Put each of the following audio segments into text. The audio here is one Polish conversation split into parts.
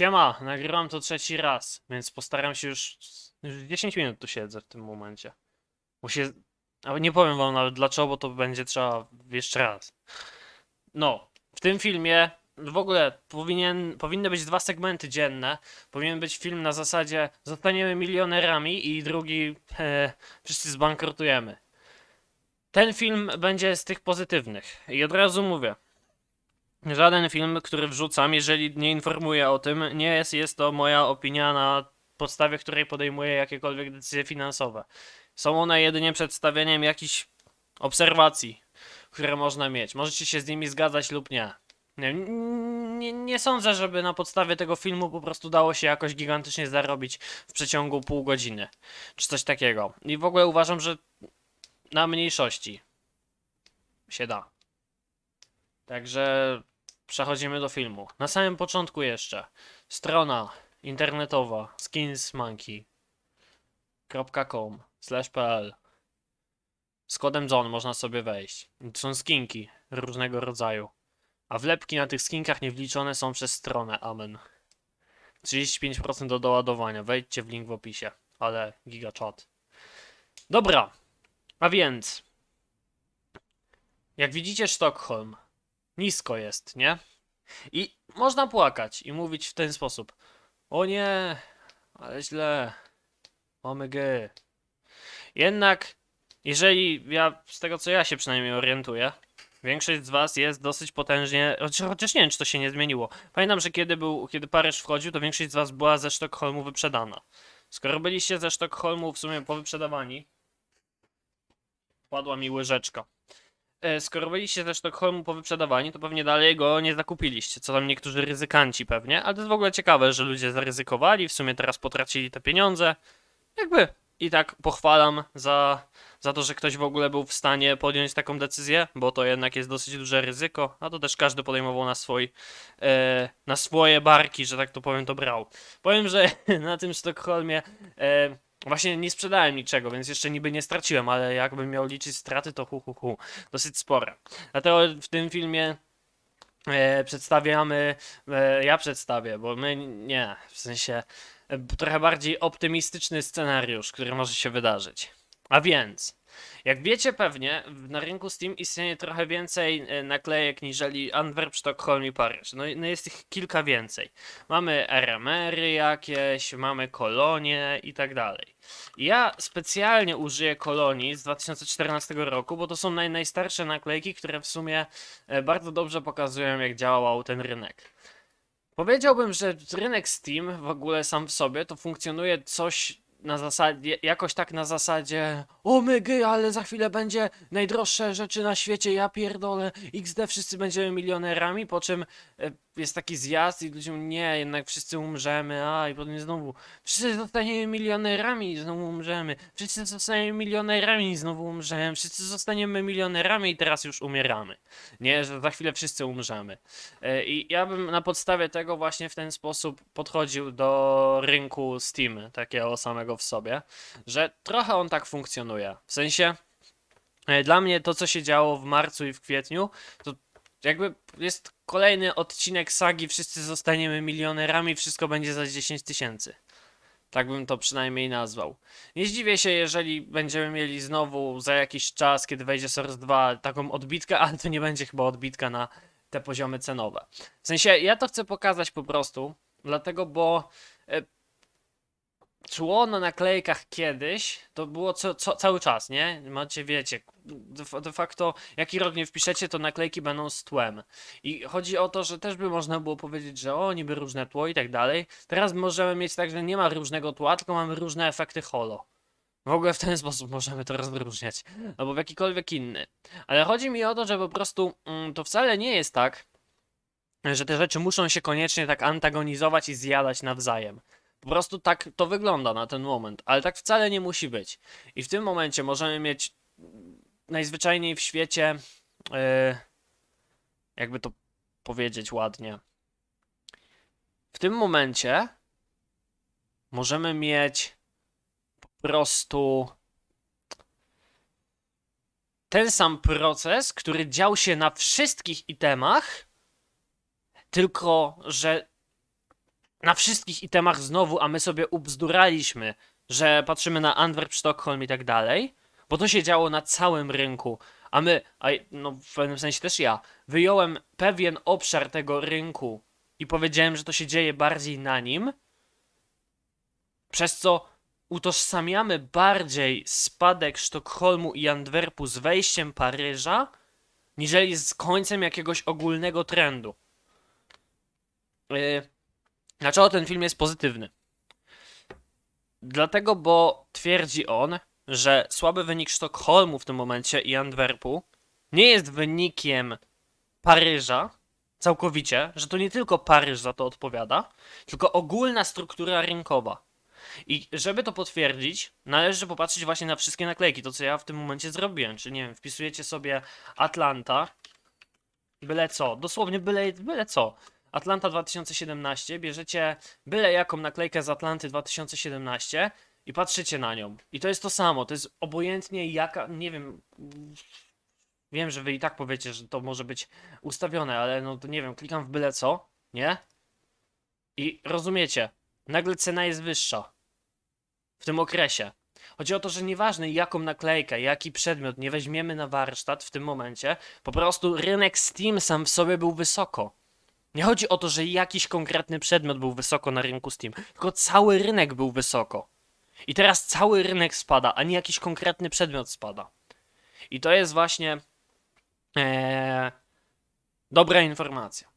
Siema, nagrywam to trzeci raz, więc postaram się już. Już 10 minut tu siedzę w tym momencie. Bo. Ale nie powiem wam nawet dlaczego, bo to będzie trzeba jeszcze raz. No, w tym filmie w ogóle powinien, powinny być dwa segmenty dzienne. Powinien być film na zasadzie zostaniemy milionerami i drugi e, wszyscy zbankrutujemy. Ten film będzie z tych pozytywnych. I od razu mówię. Żaden film, który wrzucam, jeżeli nie informuję o tym, nie jest, jest to moja opinia na podstawie której podejmuję jakiekolwiek decyzje finansowe. Są one jedynie przedstawieniem jakichś obserwacji, które można mieć. Możecie się z nimi zgadzać lub nie. Nie, nie, nie sądzę, żeby na podstawie tego filmu po prostu dało się jakoś gigantycznie zarobić w przeciągu pół godziny, czy coś takiego. I w ogóle uważam, że na mniejszości się da. Także przechodzimy do filmu. Na samym początku jeszcze strona internetowa skinsmonkey.com pl z kodem John można sobie wejść. Są skinki różnego rodzaju. A wlepki na tych skinkach nie wliczone są przez stronę. Amen. 35% do doładowania. Wejdźcie w link w opisie. Ale gigachat. Dobra. A więc. Jak widzicie Sztokholm. Nisko jest, nie? I można płakać i mówić w ten sposób. O nie, ale źle. Mamy G. Jednak, jeżeli ja, z tego co ja się przynajmniej orientuję, większość z was jest dosyć potężnie, chociaż, chociaż nie wiem, czy to się nie zmieniło. Pamiętam, że kiedy był, kiedy Paryż wchodził, to większość z was była ze Sztokholmu wyprzedana. Skoro byliście ze Sztokholmu w sumie powyprzedawani, padła mi łyżeczka. E, Skoro byliście ze Sztokholmu powyprzedawani, to pewnie dalej go nie zakupiliście, co tam niektórzy ryzykanci pewnie, ale to jest w ogóle ciekawe, że ludzie zaryzykowali, w sumie teraz potracili te pieniądze. Jakby i tak pochwalam za, za to, że ktoś w ogóle był w stanie podjąć taką decyzję, bo to jednak jest dosyć duże ryzyko, a to też każdy podejmował na swój, e, na swoje barki, że tak to powiem, to brał. Powiem, że na tym Sztokholmie e, właśnie nie sprzedałem niczego, więc jeszcze niby nie straciłem, ale jakbym miał liczyć straty, to hu hu hu, dosyć spore. Dlatego w tym filmie e, przedstawiamy, e, ja przedstawię, bo my nie, w sensie e, trochę bardziej optymistyczny scenariusz, który może się wydarzyć. A więc, jak wiecie pewnie, na rynku Steam istnieje trochę więcej e, naklejek niżeli Antwerp, Sztokholm i Paryż. No, no jest ich kilka więcej. Mamy RMR-y jakieś, mamy kolonie i tak dalej. Ja specjalnie użyję kolonii z 2014 roku, bo to są naj, najstarsze naklejki, które w sumie e, bardzo dobrze pokazują, jak działał ten rynek. Powiedziałbym, że rynek Steam w ogóle sam w sobie to funkcjonuje coś na zasadzie, jakoś tak na zasadzie o mygy, ale za chwilę będzie najdroższe rzeczy na świecie, ja pierdolę, XD, wszyscy będziemy milionerami, po czym e, jest taki zjazd i ludzie mówią, nie, jednak wszyscy umrzemy, a i potem znowu, wszyscy zostaniemy milionerami i znowu umrzemy, wszyscy zostaniemy milionerami i znowu umrzemy, wszyscy zostaniemy milionerami i teraz już umieramy. Nie, że za chwilę wszyscy umrzemy. E, I ja bym na podstawie tego właśnie w ten sposób podchodził do rynku Steam, takiego samego w sobie, że trochę on tak funkcjonuje. W sensie, e, dla mnie to, co się działo w marcu i w kwietniu, to jakby jest kolejny odcinek sagi, wszyscy zostaniemy milionerami, wszystko będzie za 10 tysięcy. Tak bym to przynajmniej nazwał. Nie zdziwię się, jeżeli będziemy mieli znowu za jakiś czas, kiedy wejdzie Source 2, taką odbitkę, ale to nie będzie chyba odbitka na te poziomy cenowe. W sensie, ja to chcę pokazać po prostu, dlatego, bo cło na naklejkach kiedyś to było co, co, cały czas, nie? Macie, wiecie, de, de facto jaki rok nie wpiszecie, to naklejki będą z tłem. I chodzi o to, że też by można było powiedzieć, że o, niby różne tło i tak dalej. Teraz możemy mieć tak, że nie ma różnego tła, tylko mamy różne efekty holo. W ogóle w ten sposób możemy to rozróżniać, albo w jakikolwiek inny. Ale chodzi mi o to, że po prostu mm, to wcale nie jest tak, że te rzeczy muszą się koniecznie tak antagonizować i zjadać nawzajem. Po prostu tak to wygląda na ten moment, ale tak wcale nie musi być. I w tym momencie możemy mieć mm, najzwyczajniej w świecie, yy, jakby to powiedzieć ładnie. W tym momencie możemy mieć po prostu ten sam proces, który dział się na wszystkich itemach, tylko że na wszystkich itemach znowu, a my sobie ubzduraliśmy, że patrzymy na Antwerp, Sztokholm i tak dalej, bo to się działo na całym rynku, a my, a, no w pewnym sensie też ja, wyjąłem pewien obszar tego rynku i powiedziałem, że to się dzieje bardziej na nim, przez co utożsamiamy bardziej spadek Sztokholmu i Antwerpu z wejściem Paryża, niżeli z końcem jakiegoś ogólnego trendu. Yy, dlaczego ten film jest pozytywny? Dlatego, bo twierdzi on, że słaby wynik Sztokholmu w tym momencie i Antwerpu nie jest wynikiem Paryża całkowicie, że to nie tylko Paryż za to odpowiada, tylko ogólna struktura rynkowa. I żeby to potwierdzić, należy popatrzeć właśnie na wszystkie naklejki, to co ja w tym momencie zrobiłem. Czy nie wiem, wpisujecie sobie Atlanta, byle co, dosłownie byle, byle co. Atlanta 2017, bierzecie byle jaką naklejkę z Atlanty 2017 i patrzycie na nią. I to jest to samo, to jest obojętnie jaka, nie wiem, wiem, że wy i tak powiecie, że to może być ustawione, ale no to nie wiem, klikam w byle co, nie? I rozumiecie, nagle cena jest wyższa w tym okresie. Chodzi o to, że nieważne jaką naklejkę, jaki przedmiot nie weźmiemy na warsztat w tym momencie, po prostu rynek Steam sam w sobie był wysoko. Nie chodzi o to, że jakiś konkretny przedmiot był wysoko na rynku Steam, tylko cały rynek był wysoko. I teraz cały rynek spada, a nie jakiś konkretny przedmiot spada. I to jest właśnie ee, dobra informacja.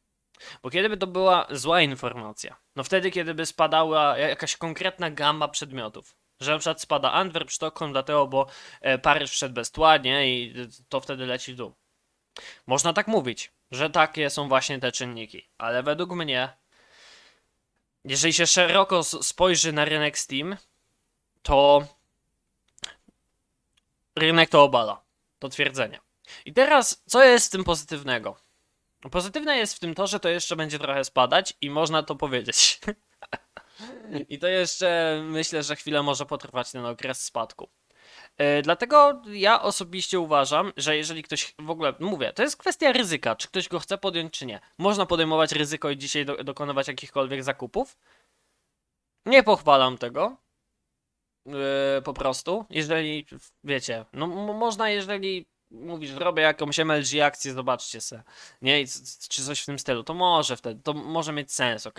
Bo kiedy by to była zła informacja? No wtedy, kiedy by spadała jakaś konkretna gama przedmiotów. Że na przykład spada Antwerp, Sztokholm, dlatego, bo e, Paryż wszedł bez tła, nie? I to wtedy leci w dół. Można tak mówić, że takie są właśnie te czynniki. Ale według mnie, jeżeli się szeroko spojrzy na rynek Steam, to rynek to obala. To twierdzenie. I teraz, co jest w tym pozytywnego? Pozytywne jest w tym to, że to jeszcze będzie trochę spadać i można to powiedzieć. I to jeszcze myślę, że chwilę może potrwać ten okres spadku. E, Dlatego ja osobiście uważam, że jeżeli ktoś w ogóle, mówię, to jest kwestia ryzyka, czy ktoś go chce podjąć, czy nie. Można podejmować ryzyko i dzisiaj do, dokonywać jakichkolwiek zakupów. Nie pochwalam tego. E, po prostu. Jeżeli, wiecie, no można, jeżeli mówisz, robię jakąś MLG akcję, zobaczcie se, nie, czy coś w tym stylu, to może wtedy, to może mieć sens, ok?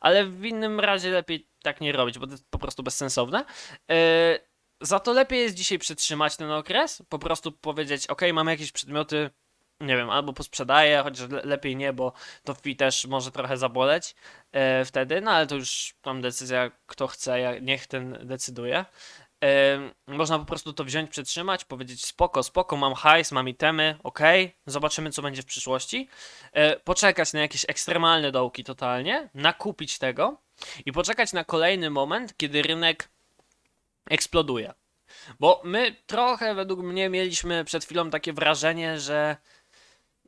Ale w innym razie lepiej tak nie robić, bo to jest po prostu bezsensowne. Yy, za to lepiej jest dzisiaj przytrzymać ten okres, po prostu powiedzieć, ok, mamy jakieś przedmioty, nie wiem, albo posprzedaję, chociaż le- lepiej nie, bo to fi też może trochę zaboleć e, wtedy, no ale to już tam decyzja, kto chce, ja- niech ten decyduje. E, można po prostu to wziąć, przetrzymać, powiedzieć spoko, spoko, mam hajs, mam itemy, ok, zobaczymy co będzie w przyszłości. E, poczekać na jakieś ekstremalne dołki totalnie, nakupić tego i poczekać na kolejny moment, kiedy rynek eksploduje. Bo my trochę, według mnie, mieliśmy przed chwilą takie wrażenie, że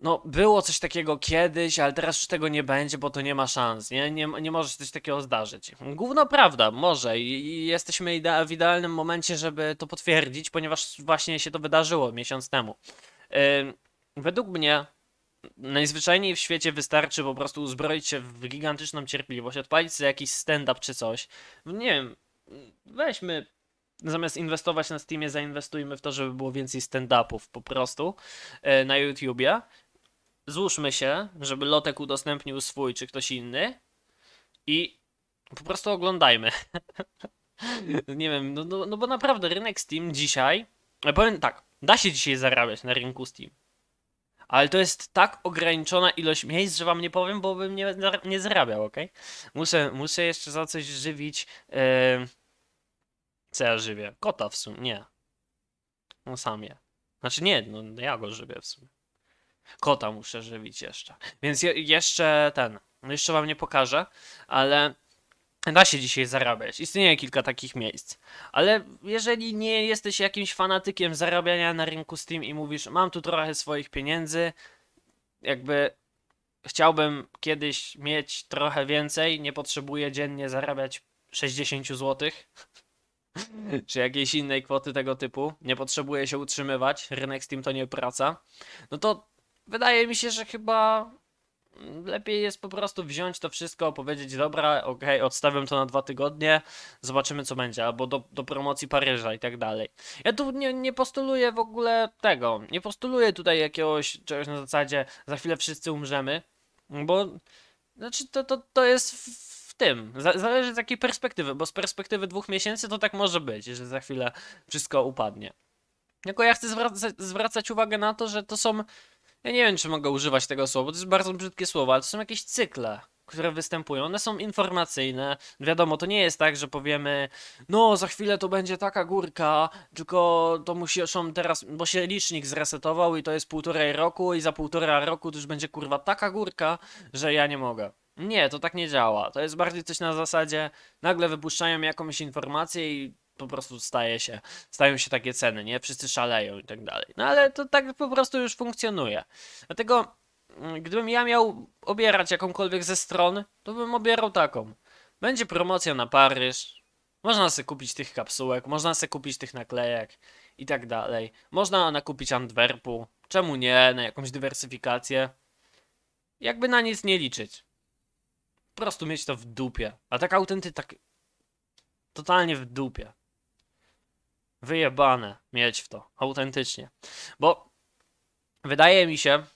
no, było coś takiego kiedyś, ale teraz już tego nie będzie, bo to nie ma szans, nie? Nie, nie może się coś takiego zdarzyć. Gówno prawda, może i, jesteśmy w idealnym momencie, żeby to potwierdzić, ponieważ właśnie się to wydarzyło miesiąc temu. Ym, według mnie najzwyczajniej w świecie wystarczy po prostu uzbroić się w gigantyczną cierpliwość, odpalić sobie jakiś stand-up czy coś. Nie wiem, weźmy zamiast inwestować na Steamie, zainwestujmy w to, żeby było więcej stand-upów po prostu e, na YouTubie. Złóżmy się, żeby Lotek udostępnił swój czy ktoś inny i po prostu oglądajmy. Nie wiem, no, no, no bo naprawdę rynek Steam dzisiaj, ja powiem tak, da się dzisiaj zarabiać na rynku Steam. Ale to jest tak ograniczona ilość miejsc, że wam nie powiem, bo bym nie, nie zarabiał, ok? Muszę, muszę jeszcze za coś żywić. E, co ja żywię? Kota w sumie, nie. No sam je. Znaczy nie, no ja go żywię w sumie. Kota muszę żywić jeszcze. Więc je, jeszcze ten, no jeszcze wam nie pokażę, ale da się dzisiaj zarabiać. Istnieje kilka takich miejsc. Ale jeżeli nie jesteś jakimś fanatykiem zarabiania na rynku Steam i mówisz, mam tu trochę swoich pieniędzy, jakby chciałbym kiedyś mieć trochę więcej, nie potrzebuję dziennie zarabiać 60 zł, czy jakiejś innej kwoty tego typu, nie potrzebuje się utrzymywać, rynek Steam to nie praca, no to wydaje mi się, że chyba lepiej jest po prostu wziąć to wszystko, powiedzieć, dobra, okej, odstawiam to na dwa tygodnie, zobaczymy co będzie, albo do, do promocji Paryża i tak dalej. Ja tu nie, nie postuluję w ogóle tego, nie postuluję tutaj jakiegoś czegoś na zasadzie, za chwilę wszyscy umrzemy, bo znaczy to, to, to jest tym, za, zależy z jakiej perspektywy, bo z perspektywy dwóch miesięcy to tak może być, że za chwilę wszystko upadnie. Tylko ja chcę zwraca zwracać uwagę na to, że to są ja nie wiem, czy mogę używać tego słowa, to jest bardzo brzydkie słowo, ale to są jakieś cykle, które występują. One są informacyjne. Wiadomo, to nie jest tak, że powiemy, no za chwilę to będzie taka górka, tylko to muszą teraz, bo się licznik zresetował i to jest półtorej roku i za półtora roku to już będzie kurwa taka górka, że ja nie mogę. Nie, to tak nie działa. To jest bardziej coś na zasadzie, nagle wypuszczają jakąś informację i po prostu staje się, stają się takie ceny, nie? Wszyscy szaleją i tak dalej. No ale to tak po prostu już funkcjonuje. Dlatego, mm, gdybym ja miał obierać jakąkolwiek ze stron, to bym obierał taką. Będzie promocja na Paryż, można sobie kupić tych kapsułek, można sobie kupić tych naklejek i tak dalej. Można nakupić Antwerpu, czemu nie, na jakąś dywersyfikację. Jakby na nic nie liczyć. Po prostu mieć to w dupie. A tak autenty, tak totalnie w dupie. Wyjebane mieć w to, autentycznie. Bo wydaje mi się,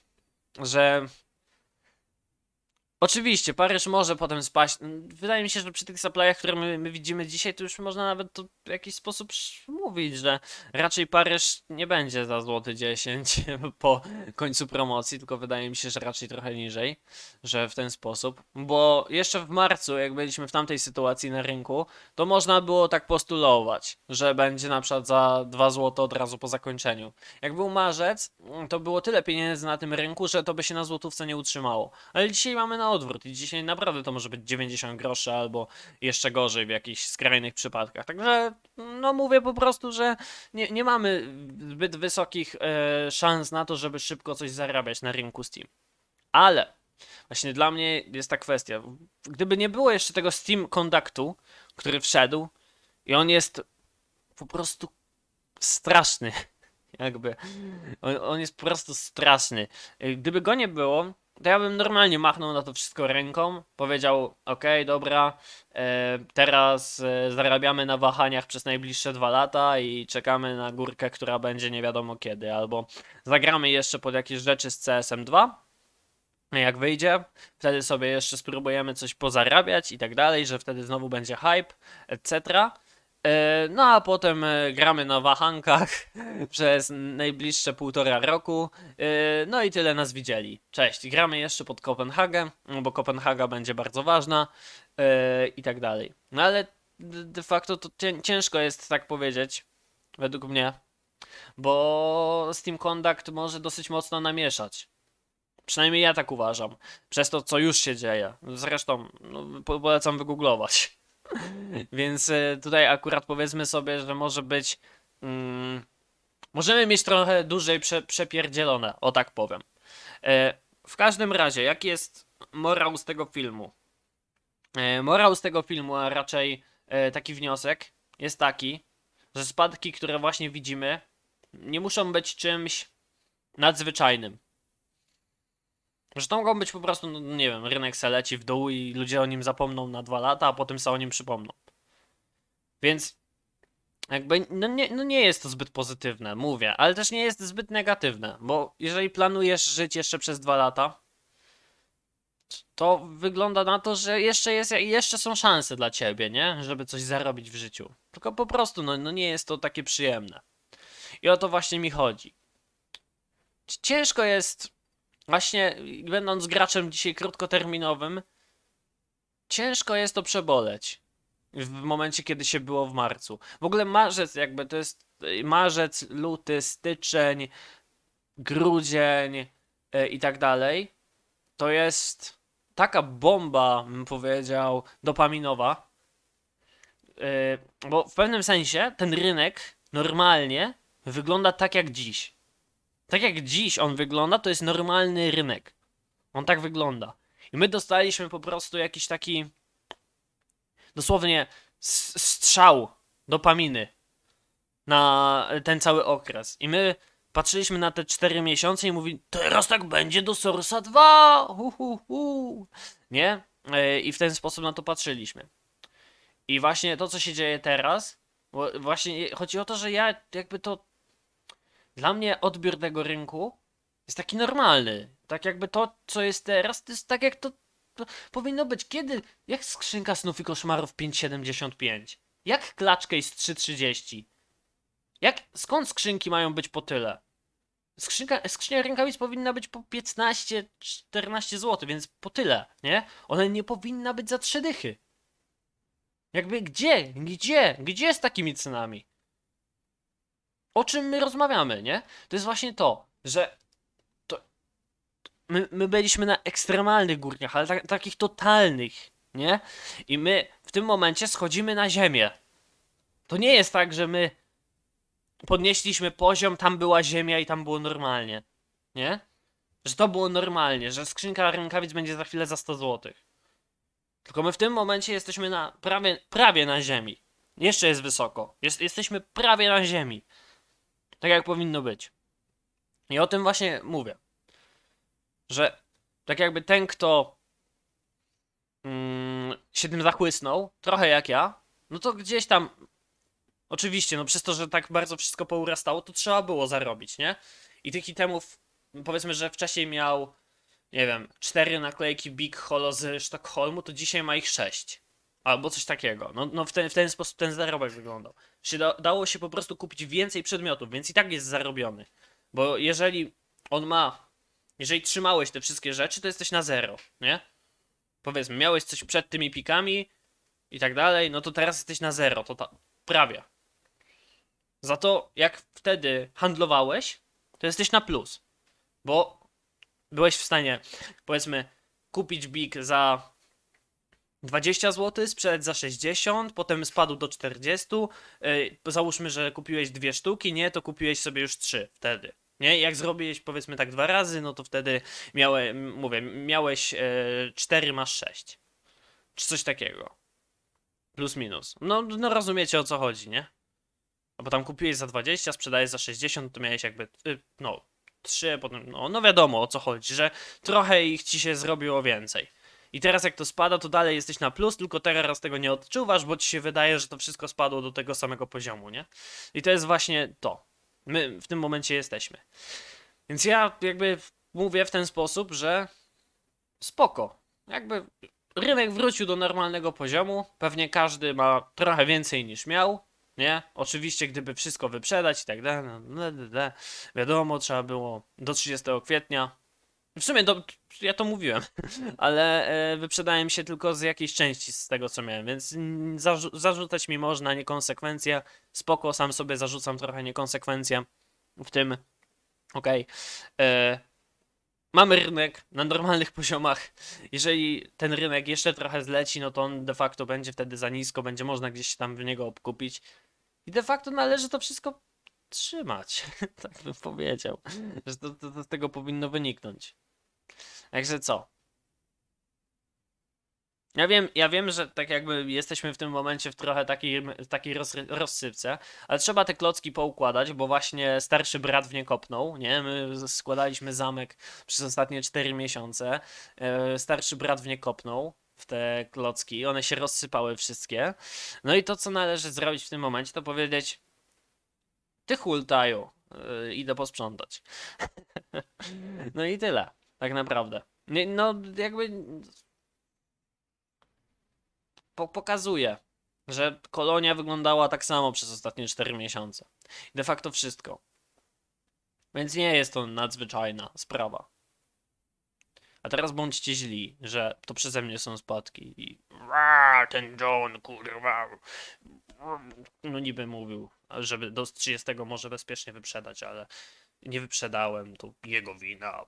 że oczywiście Paryż może potem spaść. Wydaje mi się, że przy tych supplyach, które my, my widzimy dzisiaj, to już można nawet to w jakiś sposób mówić, że raczej Paryż nie będzie za złoty 10 po końcu promocji, tylko wydaje mi się, że raczej trochę niżej, że w ten sposób. Bo jeszcze w marcu, jak byliśmy w tamtej sytuacji na rynku, to można było tak postulować, że będzie na przykład za 2 zł od razu po zakończeniu. Jak był marzec, mm, to było tyle pieniędzy na tym rynku, że to by się na złotówce nie utrzymało. Ale dzisiaj mamy na odwrót i dzisiaj naprawdę to może być 90 groszy albo jeszcze gorzej w jakichś skrajnych przypadkach. Także no mówię po prostu, że nie, nie mamy zbyt wysokich e, szans na to, żeby szybko coś zarabiać na rynku Steam. Ale właśnie dla mnie jest ta kwestia. Gdyby nie było jeszcze tego Steam Conductu, który wszedł i on jest po prostu straszny. Jakby. On, on jest po prostu straszny. Gdyby go nie było, to ja bym normalnie machnął na to wszystko ręką. Powiedział: OK, dobra, e, teraz e, zarabiamy na wahaniach przez najbliższe dwa lata i czekamy na górkę, która będzie nie wiadomo kiedy. Albo zagramy jeszcze pod jakieś rzeczy z CSM 2. Jak wyjdzie, wtedy sobie jeszcze spróbujemy coś pozarabiać i tak dalej, że wtedy znowu będzie hype, etc. E, No a potem e, gramy na wahankach przez najbliższe półtora roku. E, No i tyle nas widzieli. Cześć, gramy jeszcze pod Kopenhagę, no bo Kopenhaga będzie bardzo ważna i tak dalej. No ale de facto to cię- ciężko jest tak powiedzieć, według mnie, bo Steam Conduct może dosyć mocno namieszać. Przynajmniej ja tak uważam. Przez to, co już się dzieje. Zresztą no, po- polecam wygooglować. Więc e, tutaj akurat powiedzmy sobie, że może być. Mm, możemy mieć trochę dłużej prze, przepierdzielone, o tak powiem. E, w każdym razie, jaki jest morał z tego filmu? E, morał z tego filmu, a raczej e, taki wniosek, jest taki, że spadki, które właśnie widzimy, nie muszą być czymś nadzwyczajnym. Że to mogą być po prostu, no, nie wiem, rynek se leci w dół i ludzie o nim zapomną na dwa lata, a potem sobie o nim przypomną. Więc jakby, no nie, no nie jest to zbyt pozytywne, mówię, ale też nie jest zbyt negatywne, bo jeżeli planujesz żyć jeszcze przez dwa lata, to wygląda na to, że jeszcze, jest, jeszcze są szanse dla ciebie, nie? Żeby coś zarobić w życiu. Tylko po prostu, no, no nie jest to takie przyjemne. I o to właśnie mi chodzi. Ciężko jest Właśnie będąc graczem dzisiaj krótkoterminowym, ciężko jest to przeboleć w momencie, kiedy się było w marcu. W ogóle marzec, jakby to jest y, marzec, luty, styczeń, grudzień y, i tak dalej. To jest taka bomba, bym powiedział, dopaminowa. Y, Bo w pewnym sensie ten rynek normalnie wygląda tak jak dziś. Tak jak dziś on wygląda, to jest normalny rynek. On tak wygląda. I my dostaliśmy po prostu jakiś taki dosłownie strzał dopaminy na ten cały okres. I my patrzyliśmy na te 4 miesiące i mówi, teraz tak będzie do Sorsa 2, hu, hu, hu. nie? E, I w ten sposób na to patrzyliśmy. I właśnie to, co się dzieje teraz, właśnie chodzi o to, że ja jakby to, dla mnie odbiór tego rynku jest taki normalny. Tak jakby to, co jest teraz, to jest tak jak to, to powinno być. Kiedy, jak skrzynka snów i koszmarów 5,75? Jak klaczka jest 3,30? Jak, skąd skrzynki mają być po tyle? Skrzynka, skrzynia rękawic powinna być po 15-14 zł, więc po tyle, nie? Ona nie powinna być za trzy dychy. Jakby gdzie? Gdzie? Gdzie z takimi cenami? O czym my rozmawiamy, nie? To jest właśnie to, że to my, my byliśmy na ekstremalnych górniach, ale tak, takich totalnych, nie? I my w tym momencie schodzimy na ziemię. To nie jest tak, że my podnieśliśmy poziom, tam była ziemia i tam było normalnie. Nie? Że to było normalnie, że skrzynka rękawic będzie za chwilę za 100 zł. Tylko my w tym momencie jesteśmy na prawie, prawie na ziemi. Jeszcze jest wysoko. Jest, jesteśmy prawie na ziemi. Tak jak powinno być. I o tym właśnie mówię. Że tak jakby ten, kto mm, się tym zachłysnął, trochę jak ja, no to gdzieś tam Oczywiście, no przez to, że tak bardzo wszystko pourastało, to trzeba było zarobić, nie? I tych itemów, powiedzmy, że wcześniej miał, nie wiem, cztery naklejki Big Holo z Sztokholmu, to dzisiaj ma ich sześć. Albo coś takiego. No, no w, ten, w ten sposób ten zarobek wyglądał. Się da, dało się po prostu kupić więcej przedmiotów, więc i tak jest zarobiony. Bo jeżeli on ma, jeżeli trzymałeś te wszystkie rzeczy, to jesteś na zero, nie? Powiedzmy, miałeś coś przed tymi pikami i tak dalej, no to teraz jesteś na zero, to ta, prawie. Za to, jak wtedy handlowałeś, to jesteś na plus. Bo byłeś w stanie, powiedzmy, kupić big za 20 zł, sprzedać za 60, potem spadł do 40. Yy, załóżmy, że kupiłeś dwie sztuki, nie, to kupiłeś sobie już trzy wtedy. Nie, jak zrobiłeś powiedzmy tak dwa razy, no to wtedy miałe, mówię, miałeś yy, 4, masz 6. Czy coś takiego. Plus minus. No, no rozumiecie o co chodzi, nie? Bo tam kupiłeś za 20, sprzedajesz za 60, to miałeś jakby, y, no, 3, potem, no, no wiadomo o co chodzi, że trochę ich ci się zrobiło więcej. I teraz jak to spada, to dalej jesteś na plus, tylko teraz tego nie odczuwasz, bo ci się wydaje, że to wszystko spadło do tego samego poziomu, nie? I to jest właśnie to. My w tym momencie jesteśmy. Więc ja jakby mówię w ten sposób, że spoko. Jakby rynek wrócił do normalnego poziomu, pewnie każdy ma trochę więcej niż miał, nie? Oczywiście, gdyby wszystko wyprzedać i tak dalej, no, no, no, no, wiadomo, trzeba było do 30 kwietnia. W sumie do, ja to mówiłem, ale e, wyprzedałem się tylko z jakiejś części z tego, co miałem, więc zarzu zarzucać mi można niekonsekwencja. Spoko, sam sobie zarzucam trochę niekonsekwencja w tym. Okej. E, Mamy rynek na normalnych poziomach. Jeżeli ten rynek jeszcze trochę zleci, no to on de facto będzie wtedy za nisko, będzie można gdzieś tam w niego obkupić. I de facto należy to wszystko trzymać. tak bym powiedział. Że to, to, to z tego powinno wyniknąć. Także co? Ja wiem, ja wiem, że tak jakby jesteśmy w tym momencie w trochę takiej, takiej roz, rozsypce, ale trzeba te klocki poukładać, bo właśnie starszy brat w nie kopnął, nie? My składaliśmy zamek przez ostatnie 4 miesiące. E, starszy brat w nie kopnął w te klocki, one się rozsypały wszystkie. No i to, co należy zrobić w tym momencie, to powiedzieć ty hultaju, yy, idę posprzątać. no i tyle, tak naprawdę. No, jakby po pokazuje, że kolonia wyglądała tak samo przez ostatnie 4 miesiące. De facto wszystko. Więc nie jest to nadzwyczajna sprawa. A teraz bądźcie źli, że to przeze mnie są spadki i "Ra, ten John, kurwa. No niby mówił, żeby do 30 może bezpiecznie wyprzedać, ale nie wyprzedałem, to jego wina.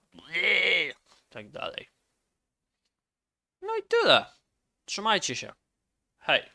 Tak dalej. No i tyle. Trzymajcie się. Hej.